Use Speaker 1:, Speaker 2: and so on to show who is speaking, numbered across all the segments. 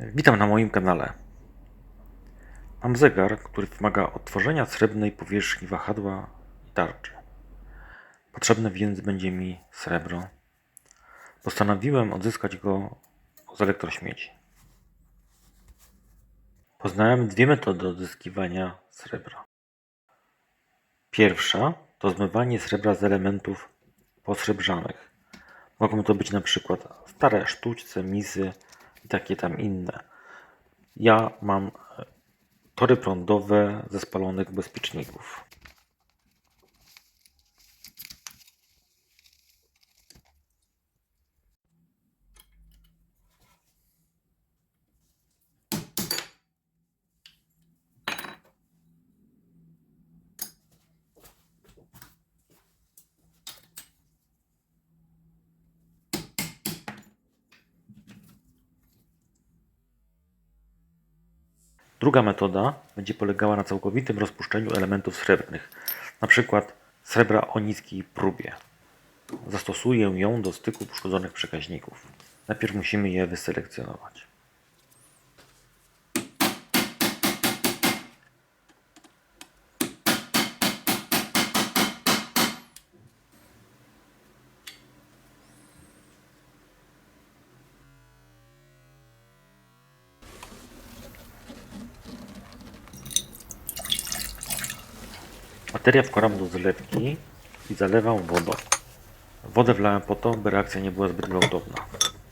Speaker 1: Witam na moim kanale. Mam zegar, który wymaga odtworzenia srebrnej powierzchni wahadła i tarczy. Potrzebne więc będzie mi srebro. Postanowiłem odzyskać go z elektrośmieci. Poznałem dwie metody odzyskiwania srebra. Pierwsza to zmywanie srebra z elementów posrebrzanych. Mogą to być na przykład stare sztućce, misy i takie tam inne. Ja mam tory prądowe ze spalonych bezpieczników. Druga metoda będzie polegała na całkowitym rozpuszczeniu elementów srebrnych, np. srebra o niskiej próbie. Zastosuję ją do styku uszkodzonych przekaźników. Najpierw musimy je wyselekcjonować. Materiał wkładam do zlewki i zalewam wodą. Wodę wlałem po to, by reakcja nie była zbyt gwałtowna.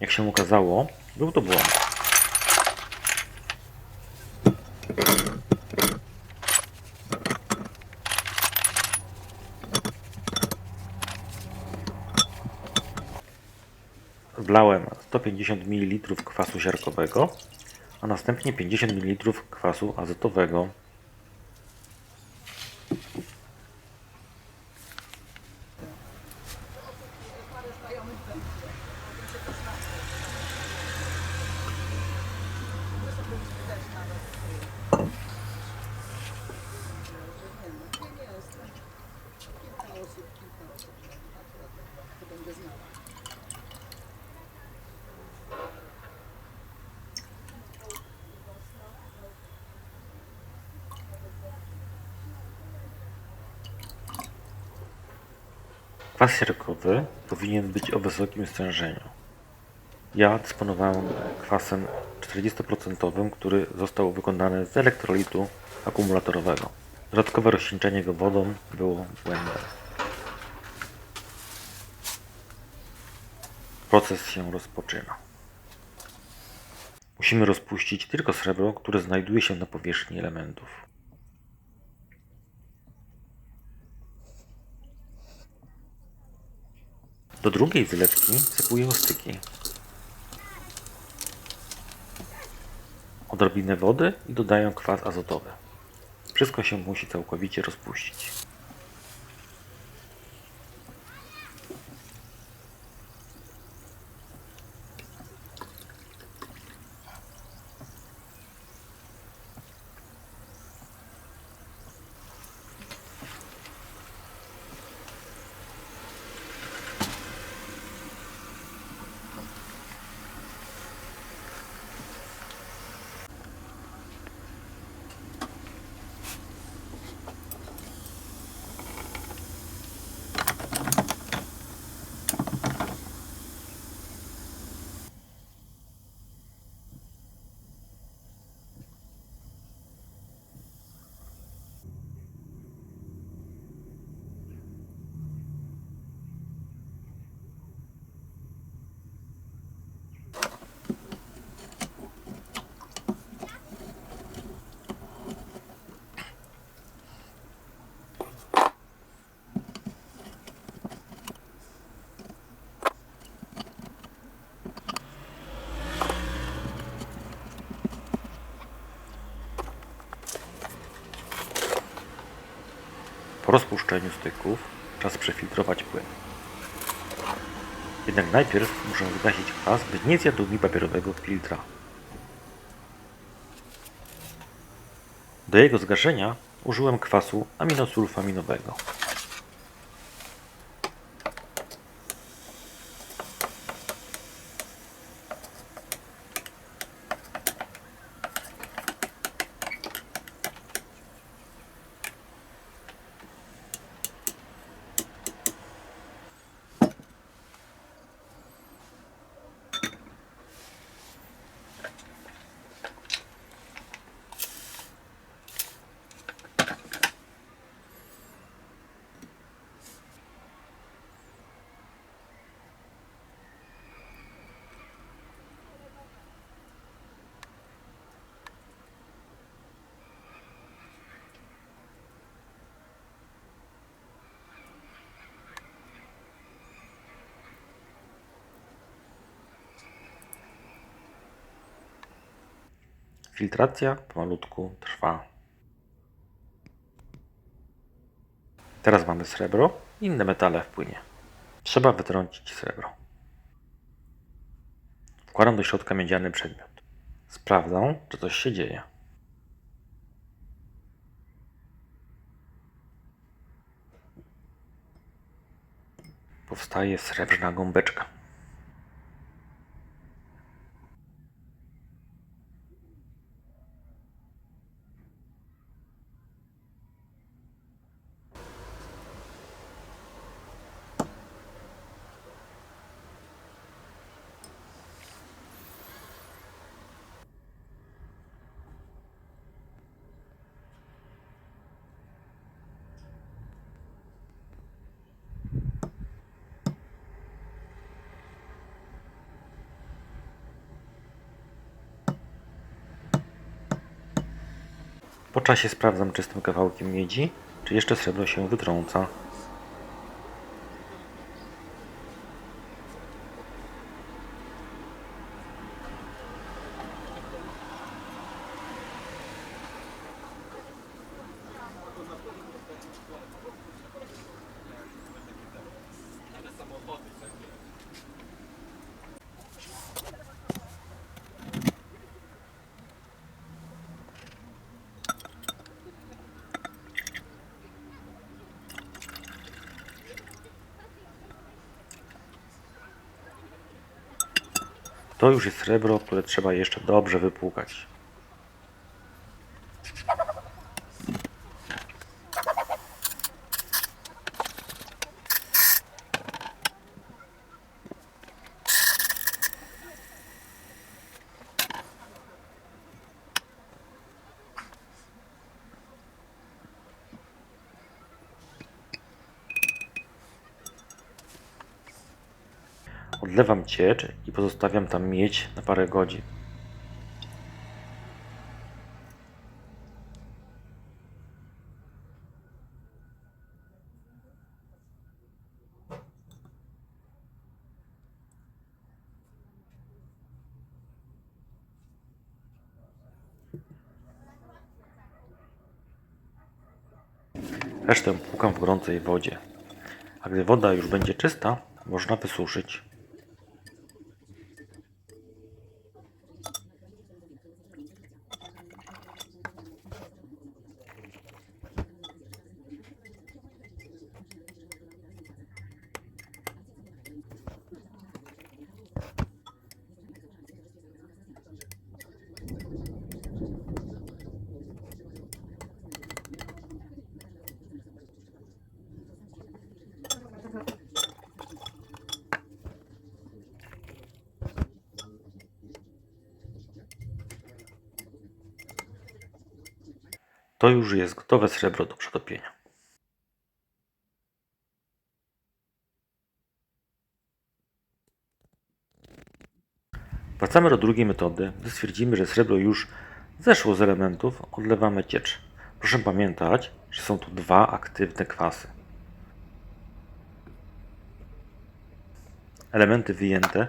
Speaker 1: Jak się okazało, był to błąd. Wlałem 150 ml kwasu siarkowego, a następnie 50 ml kwasu azotowego. Kwas siarkowy powinien być o wysokim stężeniu. Ja dysponowałem kwasem 40%, który został wykonany z elektrolitu akumulatorowego. Dodatkowe rozcieńczenie go wodą było błędem. Proces się rozpoczyna. Musimy rozpuścić tylko srebro, które znajduje się na powierzchni elementów. Do drugiej zlewki sypuję styki. Odrobinę wody i dodaję kwas azotowy. Wszystko się musi całkowicie rozpuścić. Rozpuszczeniu styków czas przefiltrować płyn. Jednak najpierw muszę zgasić kwas, by nie zjadł mi papierowego filtra. Do jego zgaszenia użyłem kwasu aminosulfaminowego. Filtracja pomalutku trwa. Teraz mamy srebro, inne metale w płynie. Trzeba wytrącić srebro. Wkładam do środka miedziany przedmiot. Sprawdzam, czy coś się dzieje. Powstaje srebrna gąbeczka. Po czasie sprawdzam czystym kawałkiem miedzi, czy jeszcze srebro się wytrąca. To już jest srebro, które trzeba jeszcze dobrze wypłukać. Odlewam ciecz i pozostawiam tam miedź na parę godzin. Resztę płukam w gorącej wodzie. A gdy woda już będzie czysta, można wysuszyć. To już jest gotowe srebro do przetopienia. Wracamy do drugiej metody. Gdy stwierdzimy, że srebro już zeszło z elementów, odlewamy ciecz. Proszę pamiętać, że są tu dwa aktywne kwasy. Elementy wyjęte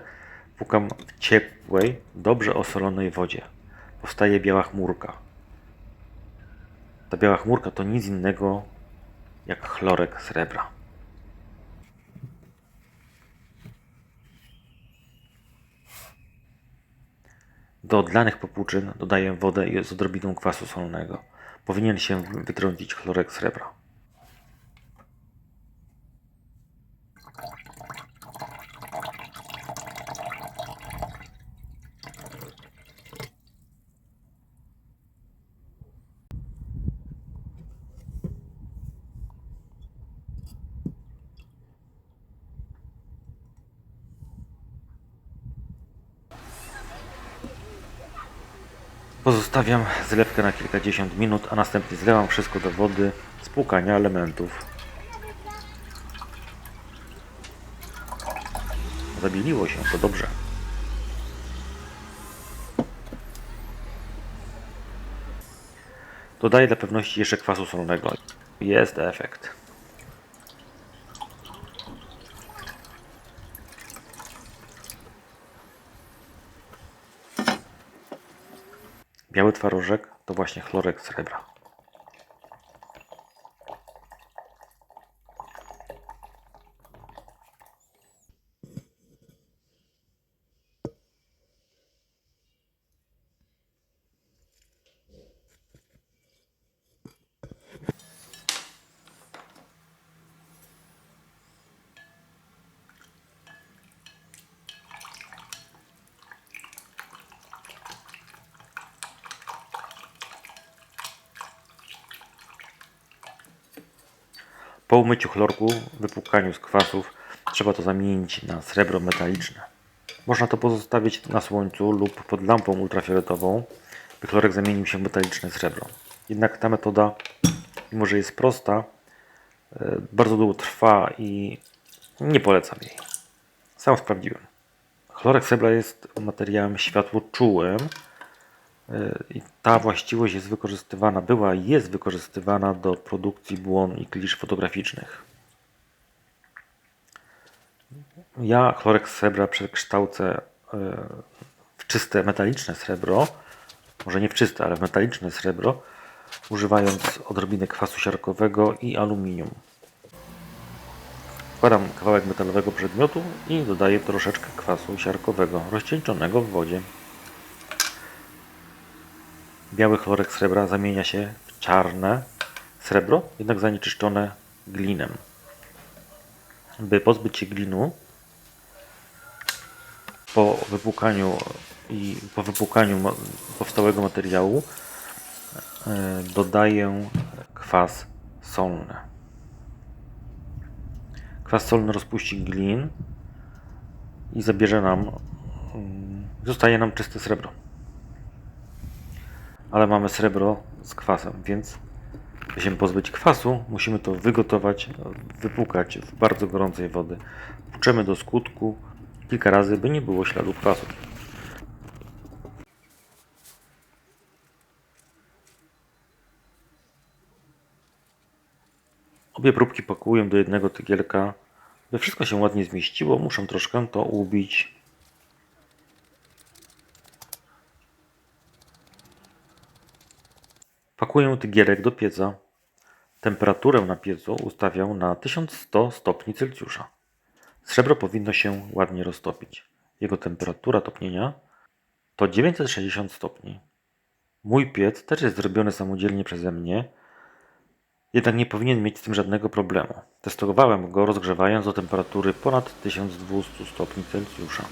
Speaker 1: płukam w ciepłej, dobrze osolonej wodzie. Powstaje biała chmurka. Ta biała chmurka to nic innego jak chlorek srebra. Do odlanych popłuczyn dodaję wodę z odrobiną kwasu solnego. Powinien się wytrącić chlorek srebra. Pozostawiam zlewkę na kilkadziesiąt minut, a następnie zlewam wszystko do wody z płukania elementów. Zabiliło się, to dobrze. Dodaję dla pewności jeszcze kwasu solnego. Jest efekt. Biały twarożek to właśnie chlorek srebra. Po umyciu chlorku, wypłukaniu z kwasów, trzeba to zamienić na srebro metaliczne. Można to pozostawić na słońcu lub pod lampą ultrafioletową, by chlorek zamienił się w metaliczne srebro. Jednak ta metoda, mimo że jest prosta, e, bardzo długo trwa i nie polecam jej. Sam sprawdziłem. Chlorek srebra jest materiałem światłoczułym i ta właściwość jest wykorzystywana, była i jest wykorzystywana do produkcji błon i klisz fotograficznych. Ja chlorek srebra przekształcę e, w czyste metaliczne srebro, może nie w czyste, ale w metaliczne srebro, używając odrobiny kwasu siarkowego i aluminium. Wkładam kawałek metalowego przedmiotu i dodaję troszeczkę kwasu siarkowego rozcieńczonego w wodzie. Biały chlorek srebra zamienia się w czarne srebro, jednak zanieczyszczone glinem. By pozbyć się glinu, po wypłukaniu i po wypłukaniu powstałego materiału e, dodaję kwas solny. Kwas solny rozpuści glin i zabierze nam, mm, zostaje nam czyste srebro. Ale mamy srebro z kwasem, więc by się pozbyć kwasu, musimy to wygotować, wypłukać w bardzo gorącej wody. Płuczemy do skutku kilka razy, by nie było śladu kwasu. Obie próbki pakuję do jednego tygielka. By wszystko się ładnie zmieściło, muszę troszkę to ubić. Pakuję tygielek do pieca. Temperaturę na piecu ustawiam na 1100 stopni Celsjusza. Srebro powinno się ładnie roztopić. Jego temperatura topnienia to 960 stopni. Mój piec też jest zrobiony samodzielnie przeze mnie, jednak nie powinien mieć z tym żadnego problemu. Testowałem go rozgrzewając do temperatury ponad 1200 stopni Celsjusza.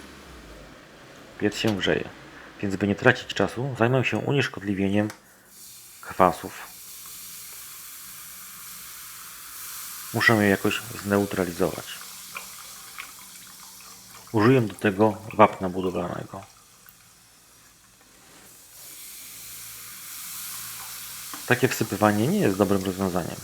Speaker 1: Piec się grzeje, więc by nie tracić czasu, zajmę się unieszkodliwieniem kwasów. Muszę je jakoś zneutralizować. Użyję do tego wapna budowlanego. Takie wsypywanie nie jest dobrym rozwiązaniem.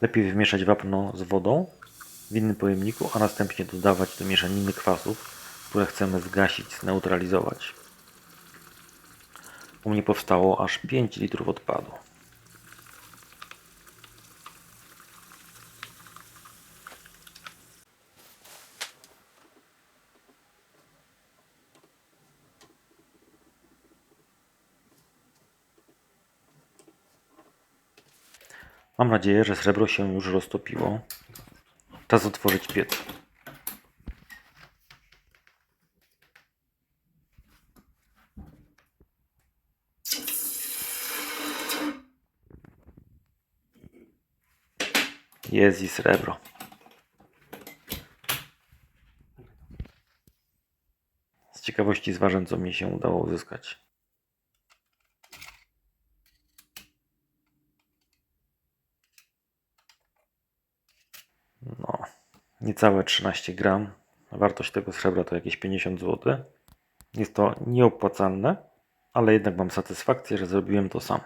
Speaker 1: Lepiej wymieszać wapno z wodą w innym pojemniku, a następnie dodawać do mieszaniny kwasów, które chcemy zgasić, zneutralizować. U mnie powstało aż 5 litrów odpadu. Mam nadzieję, że srebro się już roztopiło. Czas otworzyć piec. Jest i srebro. Z ciekawości zważę, co mi się udało uzyskać. No, niecałe 13 gram. Wartość tego srebra to jakieś 50 zł. Jest to nieopłacalne, ale jednak mam satysfakcję, że zrobiłem to sam.